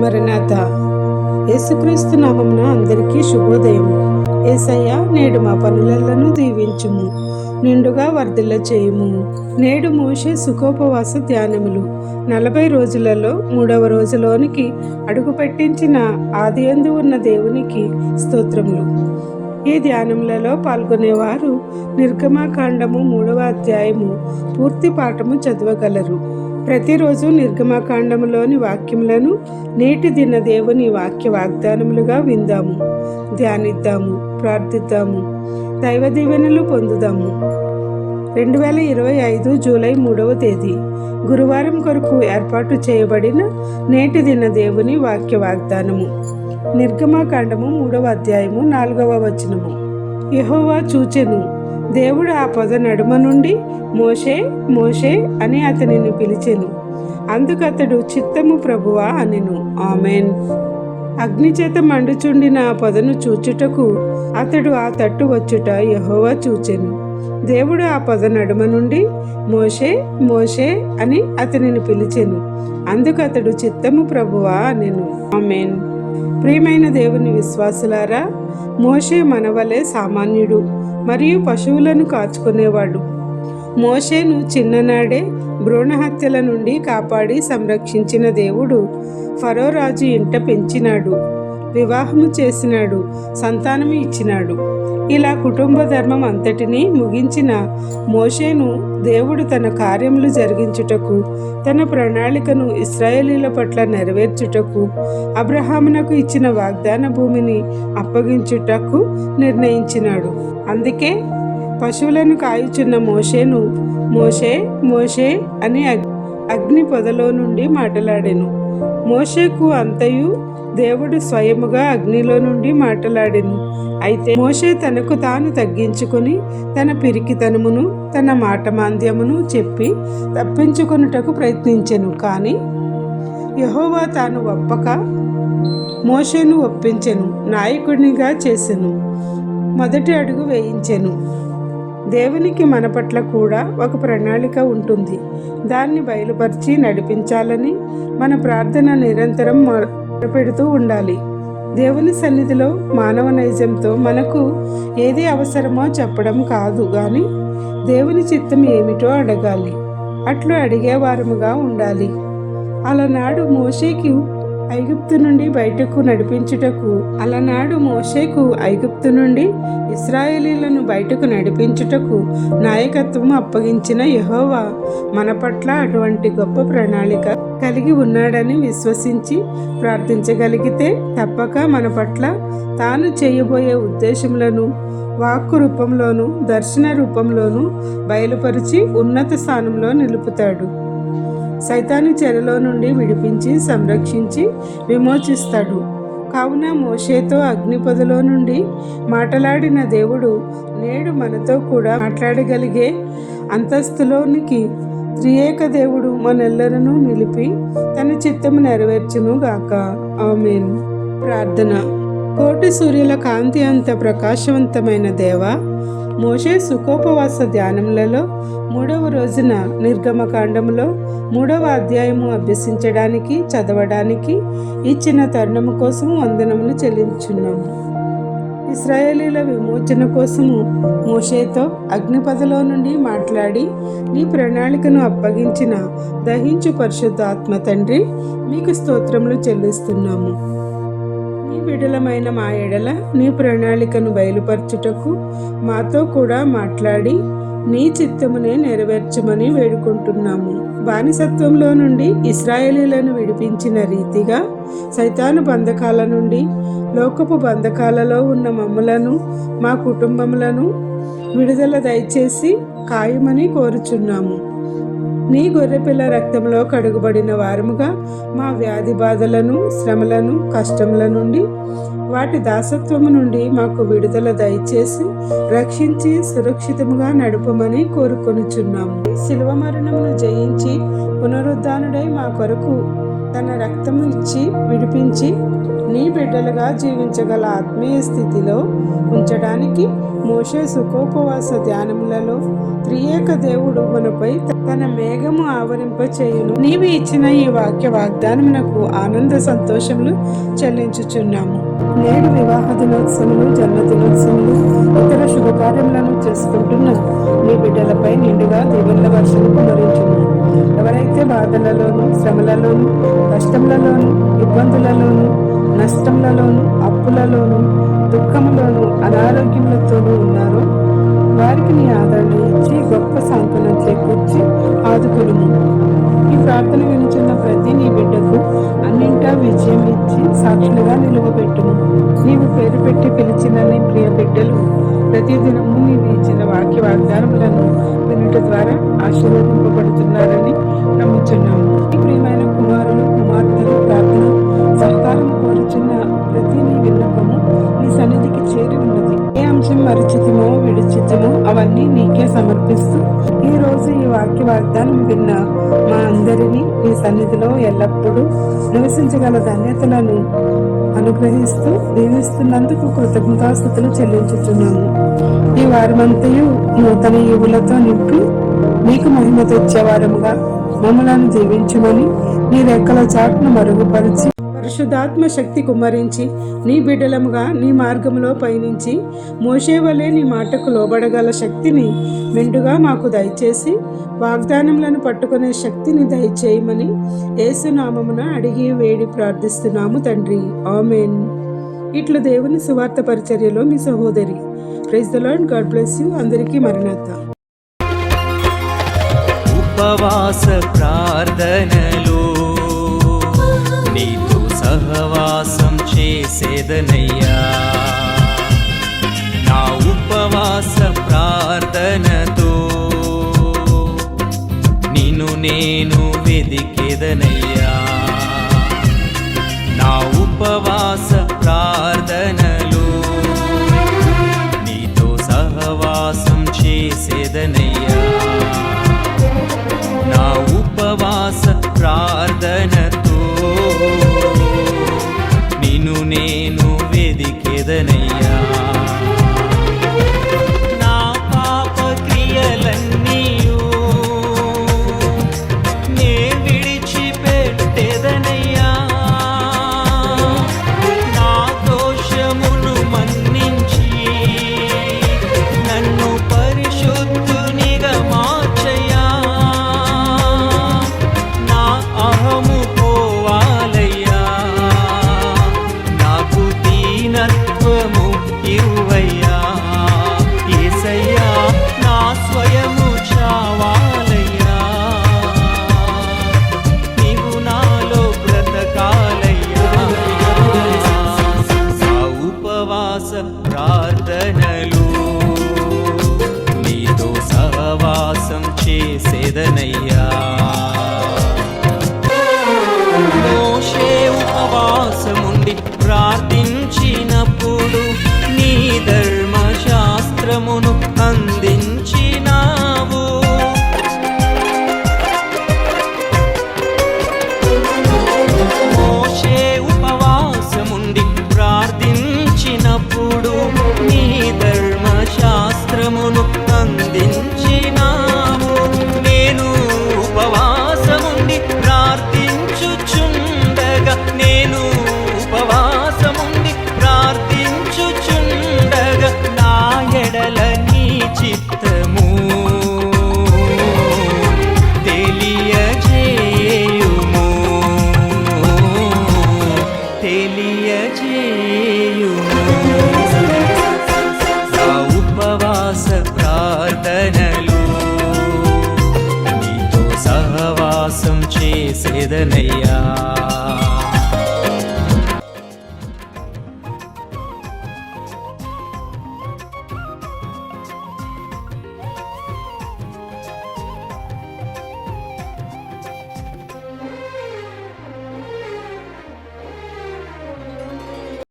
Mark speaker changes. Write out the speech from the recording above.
Speaker 1: మరణాత యేసుక్రీస్తు నామమున అందరికీ శుభోదయం. ఏసయ్య నేడు మా పనులను దీవించుము నిండుగా వర్ధిల్ల చేయుము. నేడు మూసే సుఖోపవాస ధ్యానములు. నలభై రోజులలో మూడవ రోజులోనికి అడుగు పెట్టించిన ఆది అందు ఉన్న దేవునికి స్తోత్రములు. ఈ ధ్యానములలో పాల్గొనేవారు నిర్గమాకాండము మూడవ అధ్యాయము పూర్తి పాఠము చదవగలరు. ప్రతిరోజు నిర్గమకాండములోని వాక్యములను నేటి దిన దేవుని వాక్య వాగ్దానములుగా విందాము ధ్యానిద్దాము ప్రార్థిద్దాము దైవ దీవెనలు పొందుదాము. రెండు వేల ఇరవై ఐదు జూలై మూడవ తేదీ గురువారం కొరకు ఏర్పాటు చేయబడిన నేటి దిన దేవుని వాక్య వాగ్దానము. నిర్గమాకాండము మూడవ అధ్యాయము నాలుగవ వచనము. యహోవా చూచెను దేవుడు ఆ పొద నడుమ నుండి మోషే మోషే అని అతనిని పిలిచెను. అందుకతడు చిత్తము ప్రభువా అనెను. ఆమెన్. అగ్నిచేత మండుచుండిన ఆ పొదను చూచుటకు అతడు ఆ తట్టు వచ్చుట యహోవా చూచెను. దేవుడు ఆ పొద నడుమ నుండి మోషే మోషే అని అతనిని పిలిచెను. అందుకు అతడు చిత్తము ప్రభువా అనెను. ఆమెన్. ప్రియమైన దేవుని విశ్వాసులారా మోషే మనవలే సామాన్యుడు. మరియు పశువులను కాచుకునేవాడు. మోషేను చిన్ననాడే భ్రూణహత్యల నుండి కాపాడి సంరక్షించిన దేవుడు ఫరోరాజు ఇంట పెంచినాడు. వివాహము చేసినాడు సంతానము ఇచ్చినాడు. ఇలా కుటుంబ ధర్మం అంతటినీ ముగించిన మోషేను దేవుడు తన కార్యములు జరిగించుటకు తన ప్రణాళికను ఇస్రాయేలీల పట్ల నెరవేర్చుటకు అబ్రహామునకు ఇచ్చిన వాగ్దాన భూమిని అప్పగించుటకు నిర్ణయించినాడు. అందుకే పశువులను కాయుచున్న మోషేను మోషే మోషే అని అగ్ని పొదలో నుండి మాట్లాడెను. మోషేకు అంతయు దేవుడు స్వయముగా అగ్నిలో నుండి మాట్లాడెను అయితే మోషే తనకు తాను తగ్గించుకొని తన పిరికితనమును తన మాట మాంద్యమును చెప్పి తప్పించుకొనుటకు ప్రయత్నించెను. కానీ యహోవా తాను ఒప్పక మోషేను ఒప్పించెను నాయకుడినిగా చేసెను మొదటి అడుగు వేయించెను. దేవునికి మన పట్ల కూడా ఒక ప్రణాళిక ఉంటుంది. దాన్ని బయలుపరిచి నడిపించాలని మన ప్రార్థన నిరంతరం పెడుతూ ఉండాలి. దేవుని సన్నిధిలో మానవ నైజంతో మనకు ఏది అవసరమో చెప్పడం కాదు కానీ దేవుని చిత్తం ఏమిటో అడగాలి. అట్లు అడిగేవారముగా ఉండాలి. అలనాడు మోషేకి ఐగుప్తు నుండి బయటకు నడిపించుటకు అలనాడు మోషేకు ఐగుప్తు నుండి ఇస్రాయేలీలను బయటకు నడిపించుటకు నాయకత్వం అప్పగించిన యహోవా మన పట్ల అటువంటి గొప్ప ప్రణాళిక కలిగి ఉన్నాడని విశ్వసించి ప్రార్థించగలిగితే తప్పక మన పట్ల తాను చేయబోయే ఉద్దేశములను వాక్కు రూపంలోను దర్శన రూపంలోను బయలుపరిచి ఉన్నత స్థానంలో నిలుపుతాడు. సైతాను చెరలో నుండి విడిపించి సంరక్షించి విమోచిస్తాడు. కావున మోషేతో అగ్నిపదలో నుండి మాట్లాడిన దేవుడు నేడు మనతో కూడా మాట్లాడగలిగే అంతస్తులోనికి త్రియేక దేవుడు మనెల్లరను నిలిపి తన చిత్తము నెరవేర్చును గాక ఆమెన్. ప్రార్థన. కోటి సూర్యుల కాంతి అంత ప్రకాశవంతమైన దేవ మోషే సుఖోపవాస ధ్యానములలో మూడవ రోజున నిర్గమకాండములో మూడవ అధ్యాయము అభ్యసించడానికి చదవడానికి ఇచ్చిన తరుణము కోసం వందనములు చెల్లించున్నాము ఇస్రాయేలీల విమోచన కోసము మోషేతో అగ్నిపదలో నుండి మాట్లాడి నీ ప్రణాళికను అప్పగించిన దహించు పరిశుద్ధాత్మ తండ్రి మీకు స్తోత్రములు చెల్లిస్తున్నాము. నీ విడలమైన మా ఎడల నీ ప్రణాళికను బయలుపరచుటకు మాతో కూడా మాట్లాడి నీ చిత్తమునే నెరవేర్చమని వేడుకుంటున్నాము. బానిసత్వంలో నుండి ఇస్రాయేలీలను విడిపించిన రీతిగా సైతాను బంధకాల నుండి లోకపు బంధకాలలో ఉన్న మమ్మలను మా కుటుంబములను విడుదల దయచేసి ఖాయమని కోరుచున్నాము. నీ గొర్రెపిల్ల రక్తంలో కడుగుబడిన వారముగా మా వ్యాధి బాధలను శ్రమలను కష్టముల నుండి వాటి దాసత్వము నుండి మాకు విడుదల దయచేసి రక్షించి సురక్షితముగా నడుపమని కోరుకొనుచున్నాము. శిలువ మరణమును జయించి పునరుద్ధానుడై మా కొరకు తన రక్తము ఇచ్చి విడిపించి నీ బిడ్డలుగా జీవించగల ఆత్మీయ స్థితిలో ఉంచడానికి మోషే సుఖోపవాస ధ్యానములలో త్రియేక దేవుడు మనపై తన మేఘము ఆవరింపచేయును. నీవు ఇచ్చిన ఈ వాక్య వాగ్దానమునకు ఆనంద సంతోషములు చెల్లించుచున్నాము. నేడు వివాహ దినోత్సవములు జన్మ దినోత్సవములు ఇతర శుభకార్యములను చేసుకుంటున్న నీ బిడ్డలపై నిండుగా దేవుళ్ళ వర్షం కుమరించును. ఎవరైతే బాధలలోను శ్రమలలోను కష్టములలోను ఇబ్బందులలోను నష్టములలోను అప్పులలోను దుఃఖములోను అనారోగ్యములతోనూ ఉన్నారో వారికి నీ ఆదరణ ఇచ్చి గొప్ప సాంతన చేకూర్చి ఆదుకును ఈ ప్రార్థన వినుచున్న ప్రతి నీ బిడ్డకు అన్నింటా విజయం ఇచ్చి సాక్షులుగా నిలువబెట్టును నీవు పేరు పెట్టి పిలిచిన నీ ప్రియ బిడ్డలు ప్రతిదినము నీవు ఇచ్చిన వాక్య వాగ్దానములను వినుట ద్వారా ఆశీర్వదింపబడుతున్నారని విడిచితమో అవన్నీ నీకే సమర్పిస్తూ ఈ రోజు ఈ వాక్య వాగ్దానం విన్న మా అందరినీ నీ సన్నిధిలో ఎల్లప్పుడూ నివసించగల ధన్యతలను అనుగ్రహిస్తూ దీవిస్తున్నందుకు కృతజ్ఞతాస్థుతులు చెల్లించుతున్నాము ఈ వారమంతయు నూతన యువులతో నింపి నీకు మహిమ తెచ్చేవారముగా మమ్మలను జీవించమని నీ రెక్కల చాటును మరుగుపరిచి పరిశుద్ధాత్మ శక్తి కుమ్మరించి నీ బిడ్డలముగా నీ మార్గములో పయనించి మోసేవలే నీ మాటకు లోబడగల శక్తిని మెండుగా మాకు దయచేసి వాగ్దానములను పట్టుకునే శక్తిని దయచేయమని ఏసునామమున అడిగి వేడి ప్రార్థిస్తున్నాము తండ్రి. ఆమెన్. ఇట్లు దేవుని సువార్త పరిచర్యలో మీ సహోదరి. Praise the Lord God bless you అందరికీ మరణత
Speaker 2: ఉపవాస ప్రార్థనలో నీతో సహవాసం చేసేదనయ్యా. సహవాస ప్రార్థనలు. నీతో సహవాసం చేసేదనయ్యా. మోషే ఉపవాసముండి ప్రార్థించినప్పుడు నీ ధర్మశాస్త్రమును నీతో సహవాసం చేసేదనయ్యా